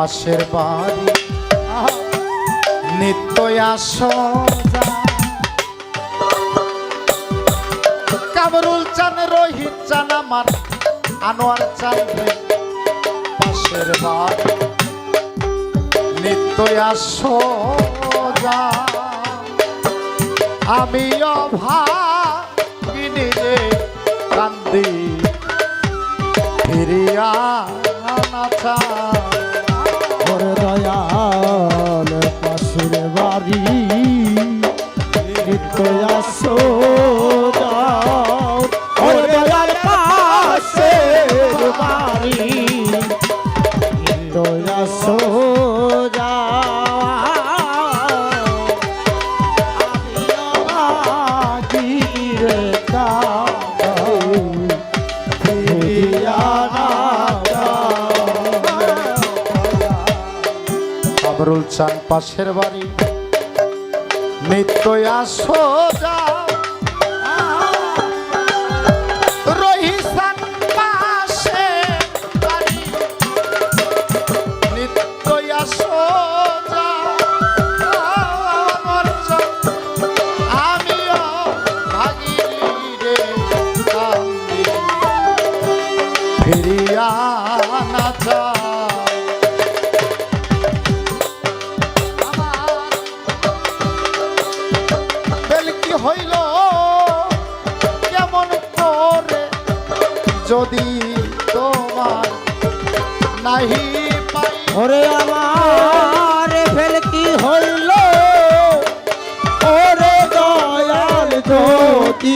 পাশের বাড়ি। নিত্য আসো চান, রোহিত চান আমার, আনোয়ার চান পাশের বাড়ি। নিত্য আসো আমি অভাগিনী রে কান্দি, ফিরিয়া নাচা ওরে দয়াল পাশের বাড়ি। নিত্য আসো। কামরুল চান পাশের বাড়ি। নিত্য আসো যা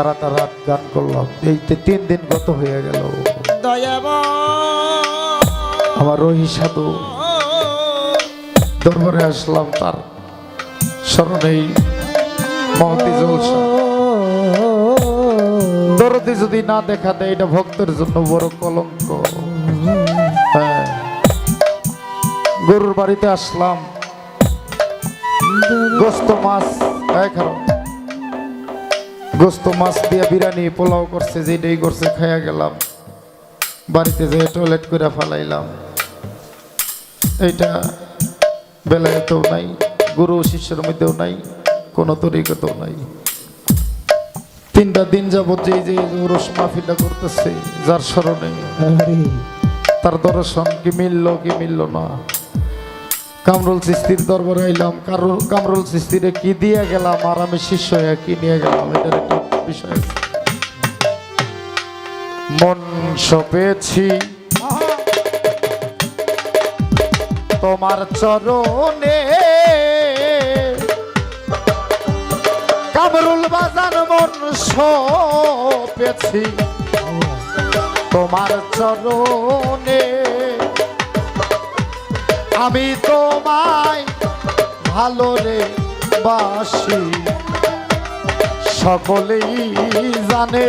সারাটা রাত গান করলাম। এই তিন দিন গত হয়ে গেল। আমার রহি সাধু দরবারে আসলাম তার স্মরণেই। মহতি জলসা। দরদি যদি না দেখা দেয়, এটা ভক্তের জন্য বড় কলঙ্ক। হ্যাঁ। গরুর বাড়িতে আসলাম। গোস্ত মাছ এই খারাপ। গোস্ত মাছ দিয়ে বিরিয়ানি পোলাও করছে যেটাই করছে খাইয়া গেলাম। বাড়িতে যেয়ে টয়লেট করে ফালাইলাম। এইটা বেলায়তেও নাই গুরু শিষ্যের মধ্যেও নাই কোনো তরিকতেও নাই। তিনটা দিন যাবত যে যে রস মাহফিলটা করতেছে যার স্মরণে তার দর্শন কি মিলল কি মিলল না? কামরুল সিস্তির দরবারে আইলাম। কারুল কামরুল সিস্তিরে কি দিয়ে গেলাম? আর আমি শিষ্য হয়ে কি নিয়ে গেলাম? এটার একটা বিষয় মন সপেছি। তোমার চরণে কামরুল বাজান মন সপেছি। তোমার চরণে আমি তোমায় ভালো রে বাসি। সকলেই জানে।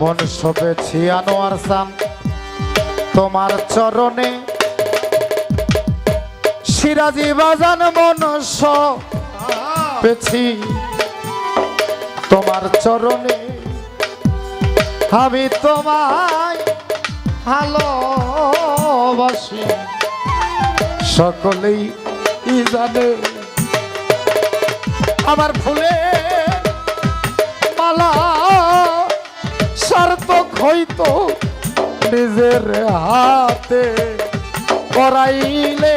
মন সপেছি আনোয়ার সান। তোমার চরণে সিরাজি বাজান মন সপেছি তোমার চরণে আমি তোমায় ভালোবাসি। সকলেই জানে আমার ফুলে নিজের হাতে করাইলে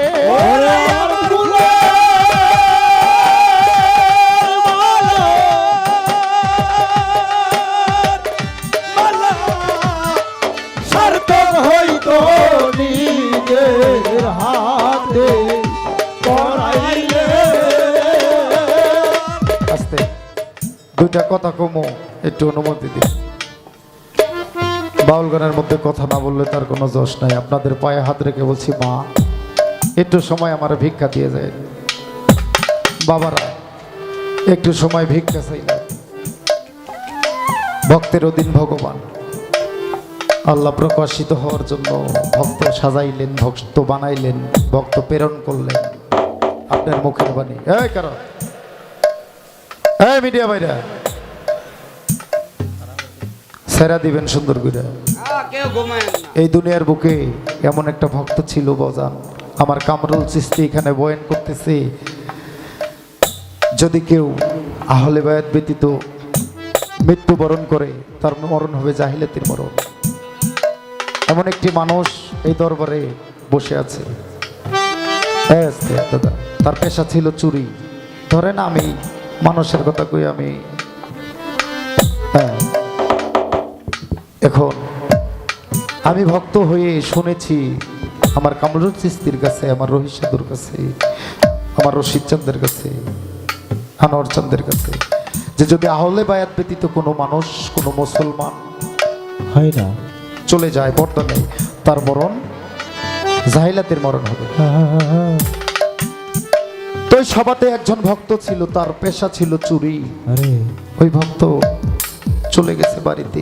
দুইটা কথা কমো একটু অনুমতি দিন। বাউল গানের মধ্যে কথা না বললে তার কোনো যশ নাই। আপনাদের পায়ে হাত রেখে বলছি, মা, একটু সময় আমার ভিক্ষা দিয়ে যায়। বাবারা, একটু সময় ভিক্ষা চাইলেন ভক্তের অধীন ভগবান। আল্লাহ প্রকাশিত হওয়ার জন্য ভক্ত সাজাইলেন, ভক্ত বানাইলেন, ভক্ত প্রেরণ করলেন। আপনার মুখের বাণী। এই কারণ। এই মিডিয়া ভাইরা। সেরা দিবেন সুন্দর করে। এই দুনিয়ার বুকে এমন একটা ভক্ত ছিল বজান। আমার কামরুল সৃষ্টি এখানে বয়ন করতেছে যদি কেউ আহলে বায়াত ব্যতীত মৃত্যুবরণ করে তার মরণ হবে জাহিলাতির মরণ। এমন একটি মানুষ এই দরবারে বসে আছে। আছে দাদা তার পেশা ছিল চুরি। ধরেন আমি মানুষের কথা কই আমি। হ্যাঁ। এখন আমি ভক্ত হয়ে শুনেছি আমার কামরুল চিস্তির কাছে আমার রহিত সাধুর কাছে আমার রশিদ চান্দের কাছে আনোয়ার চান্দের কাছে যে যদি আহলে বায়াত ব্যতীত কোনো মানুষ কোনো মুসলমান হয় না। চলে যায় বর্তমানে তার মরণ জাহিলাতের মরণ হবে। তো সভাতে একজন ভক্ত ছিল তার পেশা ছিল চুরি। ওই ভক্ত চলে গেছে বাড়িতে।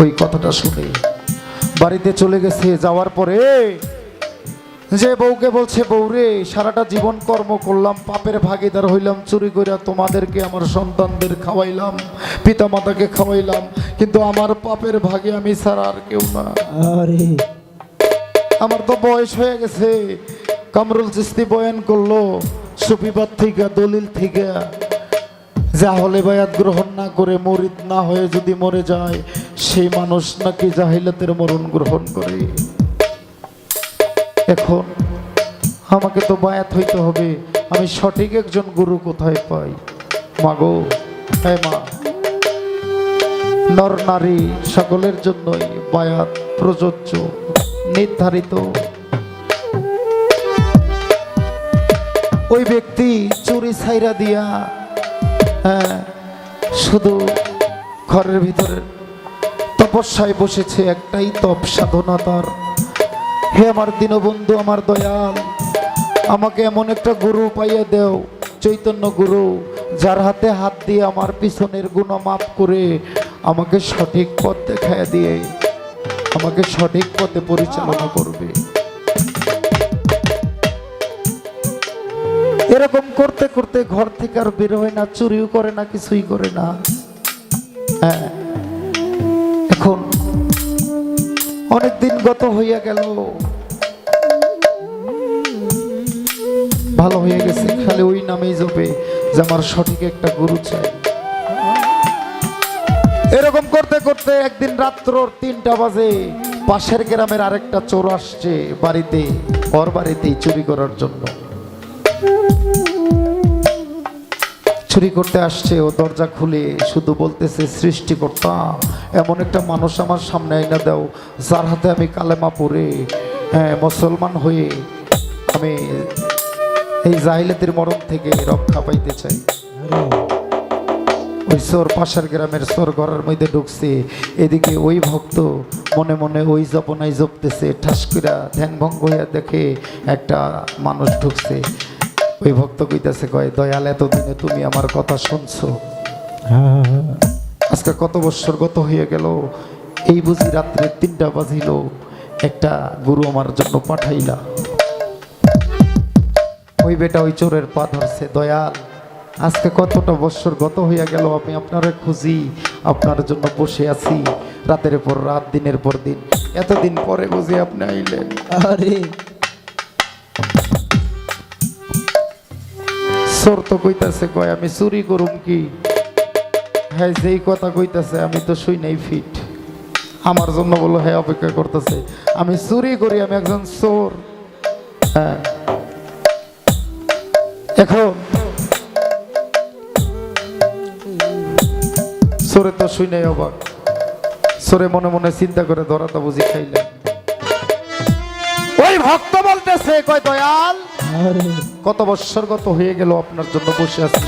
ওই কথাটা শুনে। বাড়িতে চলে গেছে যাওয়ার পরে যে বউকে বলছে বউরে সারাটা জীবন কর্ম করলাম পাপের ভাগিদার হইলাম চুরি কইরা তোমাদেরকে আমার সন্তানদের খাওয়াইলাম পিতা মাতাকে খাওয়াইলাম কিন্তু আমার পাপের ভাগে আমি ছাড়া আর কেউ না। আরে। আমার তো বয়স হয়ে গেছে। কামরুল চিস্তি বয়ান করল সুফিবাদ থেকে দলিল থেকে যা হলে বায়াত গ্রহণ না করে মরিদ না হয়ে যদি মরে যায়, সেই মানুষ নাকি জাহিলাতের মরণ গ্রহণ করে। এখন আমাকে তো বায়াত হইতে হবে, আমি সঠিক একজন গুরু কোথায় পাই? মাগো হ্যাঁ মা, নর নারী সকলের জন্যই বায়াত প্রযোজ্য, নির্ধারিত। ওই ব্যক্তি চুরি ছাইরা দিয়া হ্যাঁ শুধু ঘরের ভিতরে তপস্যায় বসেছে একটাই তপ সাধনা তার হে আমার দীনবন্ধু, আমার দয়াল, আমাকে এমন একটা গুরু পাইয়া দেও, চৈতন্য গুরু, যার হাতে হাত দিয়ে আমার পিছনের গুণ মাফ করে আমাকে সঠিক পথ দেখায় দিয়ে, আমাকে সঠিক পথে পরিচালনা করবে। এরকম করতে করতে ঘর থেকে আর বের হয় না, চুরিও করে না, কিছুই করে না। হ্যাঁ। এখন অনেক দিন গত হইয়া গেল। ভালো হয়ে গেছে, খালি ওই নামেই যাবে যে আমার সঠিক একটা গুরু চাই। এরকম করতে করতে একদিন রাত্র তিনটা বাজে, পাশের গ্রামের আরেকটা চোর আসছে বাড়িতে, ওর বাড়িতেই চুরি করার জন্য। চুরি করতে আসছে, ও দরজা খুলে শুধু বলতেছে, সৃষ্টিকর্তা, এমন একটা মানুষ আমার সামনে আইনা দাও, যার হাতে আমি কালেমা পড়ে হ্যাঁ মুসলমান হয়ে আমি এই জাহিলাতের মরণ থেকে রক্ষা পাইতে চাই। ওই চোর পাশের গ্রামের চোর ঘরের মধ্যে ঢুকছে। এদিকে ওই ভক্ত মনে মনে ওই জপনাই জপতেছে, ঠাস ধ্যান ভঙ্গ হইয়া দেখে একটা মানুষ ঢুকছে। ওই ভক্ত কইতাছে কয় দয়াল এতদিনে তুমি আমার কথা শুনছো। হ্যাঁ। আজকে কত বছর গত হয়ে গেল এই বুঝি রাত্রে তিনটা বাজিল একটা গুরু আমার জন্য পাঠাইলা। ওই বেটা ওই চোরের পা ধরছে দয়াল আজকে কতটা বছর গত হইয়া গেল আমি আপনারে খুঁজি আপনার জন্য বসে আছি রাতের পর রাত দিনের পর দিন এতদিন পরে বুঝি আপনি আইলেন। আরে। চোর তো কইতাছে, কয়, আমি চুরি করুম কি? হ্যাঁ যেই কথা কইতাছে, আমি তো শুই নাই ফিট। আমার জন্য বলো হ্যাঁ অপেক্ষা করতেছে। আমি চুরি করি, আমি একজন চোর। হ্যাঁ। এখন চোরে তো শুই নাই অবাক। চোরে মনে মনে চিন্তা করে ধরাটা বুঝি খাইলেন। ওই ভক্ত বলতেছে, কয়, দয়াল কত বৎসর গত হয়ে গেল আপনার জন্য বসে আছি।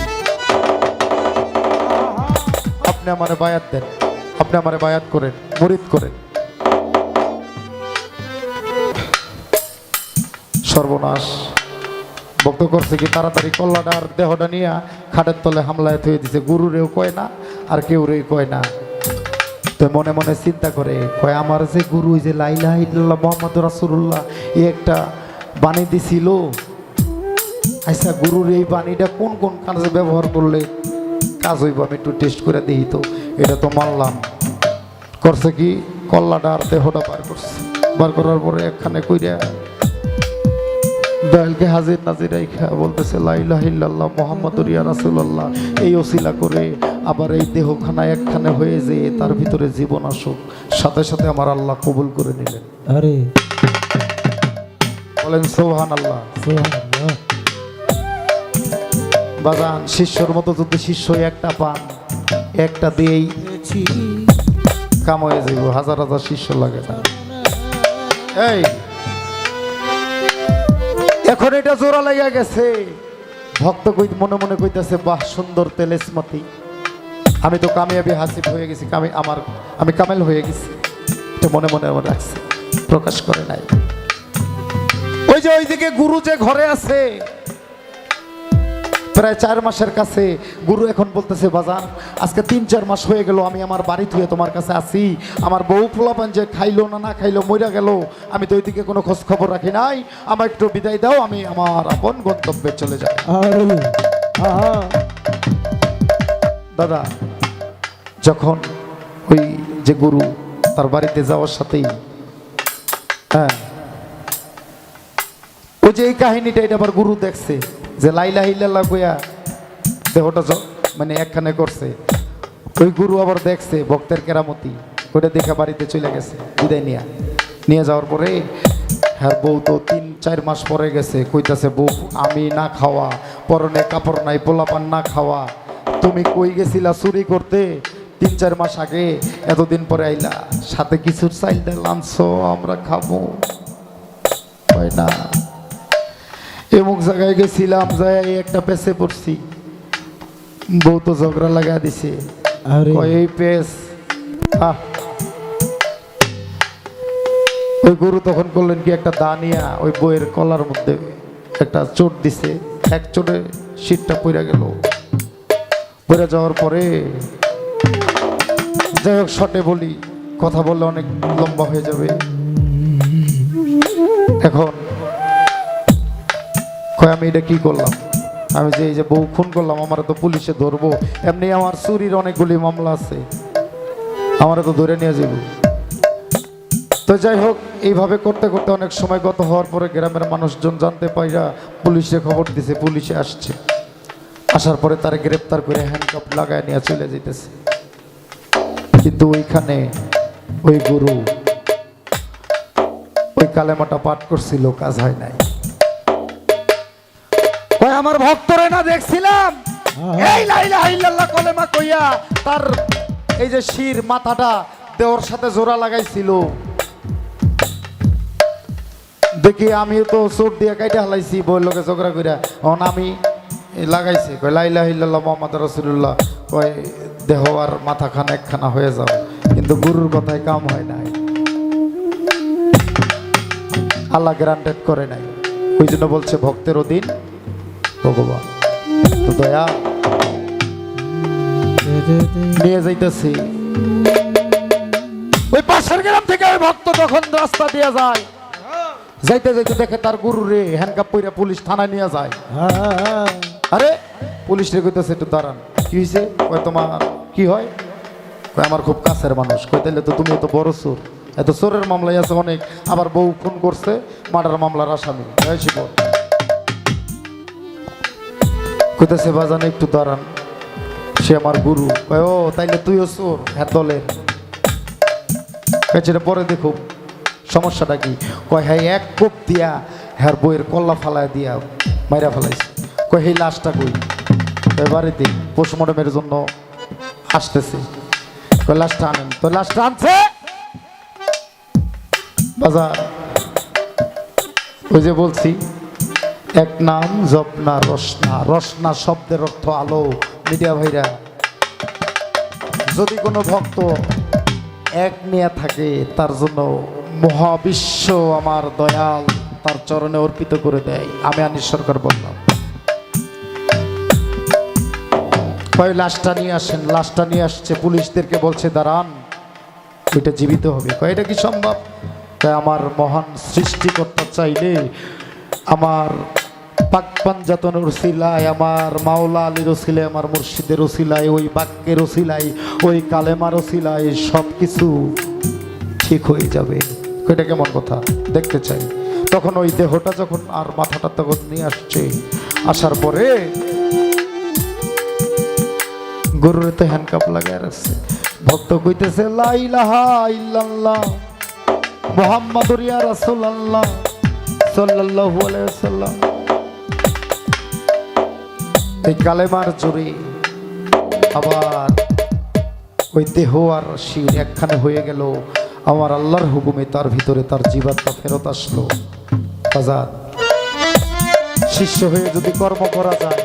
আপনি আমারে বায়াত দেন, আপনি আমারে বায়াত করেন, মরিদ করেন। সর্বনাশ। ভক্ত করছে কি তাড়াতাড়ি কল্লাটা আর দেহটা নিয়ে খাটের তলে হামলায় থয়ে দিছে। গুরুরেও কয় না, আর কেউ রে কয় না। তো মনে মনে চিন্তা করে, কয় আমার যে গুরু যে লাইলা মোহাম্মদ রাসূলুল্লাহ, এই একটা বাণী দিছিল আচ্ছা গুরুর এই বাণীটা কোন কোন কাজে ব্যবহার করলে কাজ হইব? আমি একটু টেস্ট করে দিই তো। এটা তো মানলাম। করছে কি? কল্লাটা আর দেহটা বার করছে। বার করার পরে একখানে কইরা দয়ালকে হাজির নাজির রাইখা বলতেছে লাইলাহ ইল্লাল্লাহ মোহাম্মদ রিয়া রাসুল্লাহ এই ওসিলা করে আবার এই দেহখানা একখানে হয়ে যেয়ে তার ভিতরে জীবন আসুক। সাথে সাথে আমার আল্লাহ কবুল করে নিলেন। আরে। বলেন সোহান আল্লাহ সুবহানাল্লাহ। বাজান শিষ্যর মতো যদি শিষ্য একটা পান, একটা দিয়েই কাম হয়ে যাইব। হাজার হাজার শিষ্য লাগে না। এই, এখন এটা জোড়া লাগা গেছে। ভক্ত কই মনে মনে কইতাছে, বাহ, সুন্দর তেলেসমতি। আমি তো কামিয়াবি হাসিব হয়ে গেছি, কামি আমার আমি কামেল হয়ে গেছি। এটা মনে মনে আমার রাখছে প্রকাশ করে নাই। ওই যে ওইদিকে গুরু যে ঘরে আছে প্রায় চার মাসের কাছে গুরু এখন বলতেছে বাজান আজকে তিন চার মাস হয়ে গেল আমি আমার বাড়ি থুয়ে তোমার কাছে আসি। আমার বউ পোলাপান যে খাইলো না না খাইলো মইরা গেল আমি তো ওইদিকে কোনো খোঁজ খবর রাখি নাই। আমার একটু বিদায় দাও আমি আমার আপন গন্তব্যে চলে যাই। দাদা যখন ওই যে গুরু তার বাড়িতে যাওয়ার সাথেই হ্যাঁ ওই যে এই কাহিনীটা এটা আবার গুরু দেখছে। যে লাইলা হিল্লাল্লাহ কইয়া দেহটা মানে একখানে করছে। ওই গুরু আবার দেখছে ভক্তের কেরামতি ওইটা দেখে বাড়িতে চলে গেছে, বিদায় নিয়ে। নিয়ে যাওয়ার পরে হ্যাঁ বউ তো তিন, চার মাস পরে গেছে, কইতাছে, বউ, আমি না খাওয়া, পরনে কাপড় নাই, পোলাপান না খাওয়া। তুমি কই গেছিলা চুরি করতে? তিন, চার মাস আগে এতদিন পরে আইলা, সাথে কিছু চাইল আনছো আমরা খাব। হয় না। এমুক জায়গায় গেছিলাম যায় এই একটা পেছে পড়ছি। বউ তো ঝগড়া লাগা দিছে। এই পেস আহ ওই গরু তখন করলেন কি একটা দানিয়া ওই বইয়ের কলার মধ্যে একটা চোট দিছে। এক চোটে শীতটা পইরা গেল। পইরা যাওয়ার পরে যাই হোক শটে বলি কথা বললে অনেক লম্বা হয়ে যাবে। এখন কয়, আমি এটা কি করলাম? আমি যে এই যে বউ খুন করলাম, আমার তো পুলিশে ধরবো। এমনি আমার চুরির অনেকগুলি মামলা আছে। আমার তো ধরে নিয়ে যাব তো যাই হোক, এইভাবে করতে করতে অনেক সময় গত হওয়ার পরে গ্রামের মানুষজন জানতে পাইরা পুলিশে খবর দিছে, পুলিশে আসছে। আসার পরে তারা গ্রেপ্তার করে হ্যান্ডকাপ লাগায় নিয়ে চলে যেতেছে কিন্তু ওইখানে ওই গুরু ওই কালেমাটা পাঠ করছিল, কাজ হয় নাই। আমার ভক্তরে না দেখছিলাম? এই লাইলা ইল্লাল্লাহ কলেমা কইয়া তার এই যে শির মাথাটা দেওয়ার সাথে জোড়া লাগাইছিল। দেখি আমি তো চোট দিয়ে কাইটা হালাইছি বই লোকে ঝগড়া কইরা। অন আমি লাগাইছি কয় লাইলা ইল্লাল্লাহ মোহাম্মদ রসুল্লাহ কয় দেহ আর মাথা খানা একখানা হয়ে যাও কিন্তু গুরুর কথায় কাম হয় নাই। আল্লাহ গ্রান্টেড করে নাই। ওই জন্য বলছে ভক্তের অধীন ভগবান। দয়া, নিয়ে যাইতেছি। ওই পাশের গ্রাম থেকে ওই ভক্ত তখন রাস্তা দিয়ে যায়, যাইতে যাইতে দেখে তার গুরু রে হ্যান্ডকাপ পুলিশ থানায় নিয়ে যায়। আরে, পুলিশ রে কইতেছে, একটু দাঁড়ান, কি হয়েছে কয়, তোমার কি হয়? কয়, আমার খুব কাছের মানুষ। কয়, তাইলে তো তুমি তো বড় চোর। এত চোরের মামলায় আছে অনেক। আবার বউ খুন করছে, মার্ডার মামলার আসামি। হয়েছি কইতেছে, বাজানে, একটু দাঁড়ান। সে আমার গুরু। ও, তাইলে তুইও চোর হ্যাঁ দলের সেটা পরে দেখো, সমস্যাটা কি? কয় হ্যাঁ এক কোপ দিয়া হ্যার বইয়ের কল্লা ফালায় দিয়া মাইরা ফেলাইছে। কয় সেই লাশটা কই? কয়, বাড়িতে, পোস্টমর্টমের জন্য আসতেছে। কয়, লাশটা আনেন। তো লাশটা আনছে? বাজার ওই যে বলছি এক নাম জপনা, রসনা। রসনা শব্দের অর্থ আলো। মিডিয়া ভাইরা, যদি কোনো ভক্ত এক নিয়ে থাকে, তার জন্য মহাবিশ্ব আমার দয়াল, তার চরণে অর্পিত করে দেয়। আমি আনিস সরকার বললাম। কয়, লাশটা নিয়ে আসেন। লাশটা নিয়ে আসছে, পুলিশদেরকে বলছে, দাঁড়ান, ওইটা জীবিত হবে। কয়, এটা কি সম্ভব? তাই আমার মহান সৃষ্টিকর্তা চাইলে আমার পাক পাঞ্জাতনের ওসিলায় আমার মাওলা আলীর ওসিলায় আমার মুর্শিদের ওসিলায় ওই বাক্যের ওসিলায় ওই কালেমার ওসিলায় সব কিছু ঠিক হয়ে যাবে। এটা কেমন কথা? দেখতে চাই। তখন ওই দেহটা যখন আর মাথাটা তখন নিয়ে আসছে, আসার পরে গরুর তো হ্যান্ডকাপ লাগায় রাখছে। ভক্ত কইতেছে লাইলাহা ইল্লাল্লাহ, মোহাম্মদুর ইয়া রাসূলুল্লাহ সাল্লাল্লাহু আলাইহি ওয়াসাল্লাম। এই কালেমার জোরে আবার ওই দেহ আর শির একখানে হয়ে গেল। আমার আল্লাহর হুকুমে তার ভিতরে তার জীবাত্মা ফেরত আসলো। আজাদ। শিষ্য হয়ে যদি কর্ম করা যায়